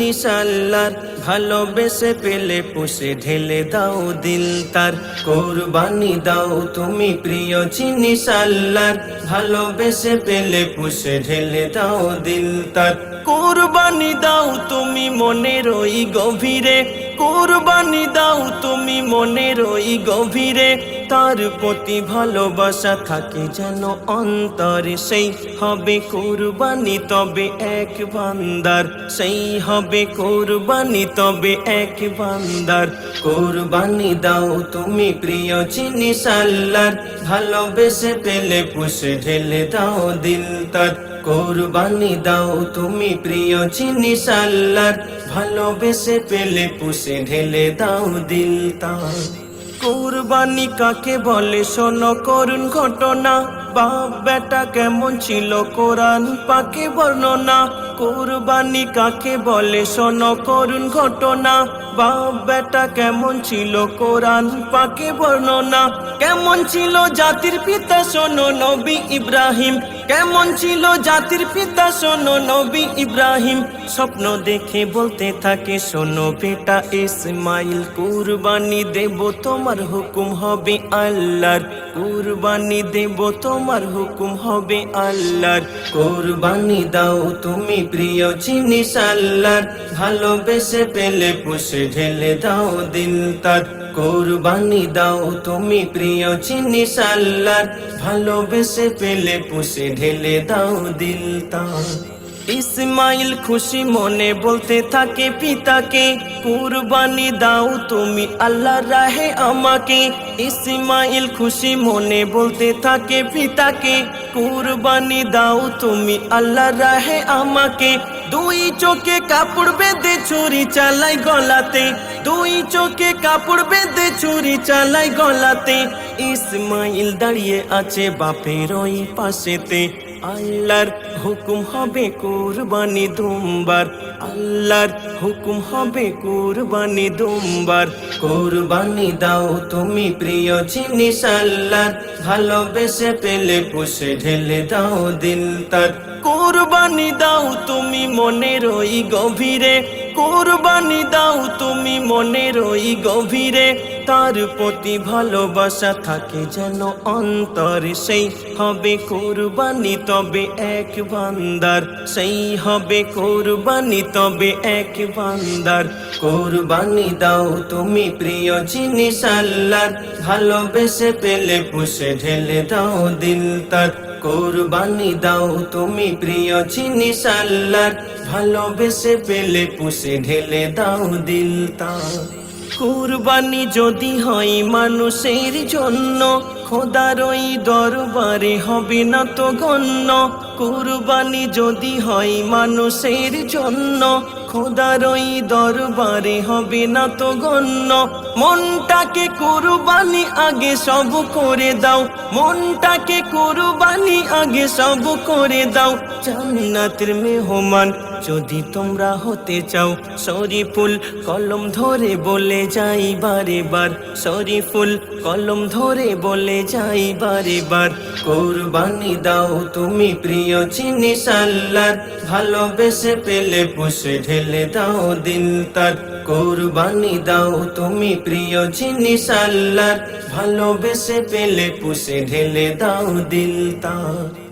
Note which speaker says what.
Speaker 1: জিনিস আল্লাহর ভালোবেসে পেলে পুষে ঢেলে দাও দিল তার। কোরবানি দাও তুমি প্রিয় জিনিস আল্লাহর ভালোবেসে পেলে পুষে ঢেলে দাও দিল তার। কোরবানি দাও তুমি মনের ওই গভীরে। কোরবানি দাও তুমি মনের ওই গভীরে। তার প্রতি ভালোবাসা থাকে যেন অন্তরে। সেই হবে কোরবানি, তবে এক বান্দার। সেই হবে কোরবানি, তবে এক বান্দার। কোরবানি দাও তুমি প্রিয় জিনিস আল্লাহর ভালোবেসে পেলে পুষে ঢেলে দাও দিল তার। কোরবানি দাও তুমি প্রিয় জিনিস আল্লাহর ভালোবেসে পেলে পুষে ঢেলে দাও দিল তার। কোরবানি কাকে বলে? শোনো করুন ঘটনা। বাপ বেটা কেমন ছিল? কোরআন পাকে বর্ণনা। কোরবানি কাকে বলে? শোনো করুন ঘটনা। বাপ বেটা কেমন ছিল? কোরআন পাকে বর্ণনা। কেমন ছিল জাতির পিতা? শোনো নবী ইব্রাহিম। কেমন ছিল জাতির পিতা? শোনো নবী ইব্রাহিম, স্বপ্ন দেখে বলতে থাকে, শোনো বেটা ইসমাইল, কুরবানি দেব, তোমার হুকুম হবে আল্লাহর। কুরবানি দেব, তোমার হুকুম হবে আল্লাহর। কোরবানি দাও তুমি প্রিয় জিনিস আল্লাহর। ভালোবেসে পেলে পুষে, ঢেলে দাও দিল তার। কোরবানি দাও তুমি প্রিয় জিনিস আল্লাহর। ভালোবেসে পেলে পুষে ঢেলে দাও দিল ইসমাইল খুশি মনে বলতে থাকে পিতাকে, কুরবানি দাও তুমি আল্লাহ রাহে আমাকে। ইসমাইল খুশি মনে বলতে থাকে পিতাকে, কুরবানি দাও তুমি আল্লাহ রাহে আমাকে। দুই চোখে কাপড় বেঁধে ছুরি চালাই গলাতে, দুই চোখে কাপড় বেঁধে ছুরি চালাই গলাতে ইসমাইল দাঁড়িয়ে আছে বাপের ওই পাশেতে। আল্লাহর হুকুম হবে কুরবানি দুমবার। আল্লাহর হুকুম হবে কুরবানি দুমবার। কুরবানি দাও তুমি প্রিয় জিনিস আল্লাহর ভালোবেসে পেলে পুষে ঢেলে দাও দিল তার কুরবানি দাও তুমি মনের ওই গভীরে। কুরবানি দাও তুমি মনের ওই গভীরে। তার প্রতি ভালোবাসা থাকে যেন অন্তরে। সেই হবে কোরবানি, তবে এক বান্দার। সেই হবে কোরবানি, তবে এক বান্দার। কোরবানি দাও তুমি প্রিয় জিনিস আল্লাহর। ভালোবেসে পেলে, পুষে, ঢেলে দাও দিল তার। কোরবানি দাও তুমি প্রিয় জিনিস আল্লাহর ভালোবেসে পেলে পুষে ঢেলে দাও দিল তার কুরবানি যদি হয় মানুষের জন্য, খোদার ওই দরবারে হবে না তো গণ্য। কুরবানি যদি হয় মানুষের জন্য খোদার ওই দরবারে হবে না তো গণ্য। মনটাকে কুরবানি আগে সব করে দাও। মনটাকে কুরবানি আগে সব করে দাও। জান্নাতের মেহমান যদি তোমরা হতে চাও, শরীফুল কলম ধরে বলে যাই বারে বার। শরীফুল কলম ধরে বলে যাই বারে বার। কোরবানি দাও তুমি প্রিয় জিনিস আল্লাহর ভালোবেসে পেলে পুষে ঢেলে দাও দিল তার কোরবানি দাও তুমি প্রিয় জিনিস আল্লাহ ভালোবেসে পেলে পুষে ঢেলে দাও দিল তার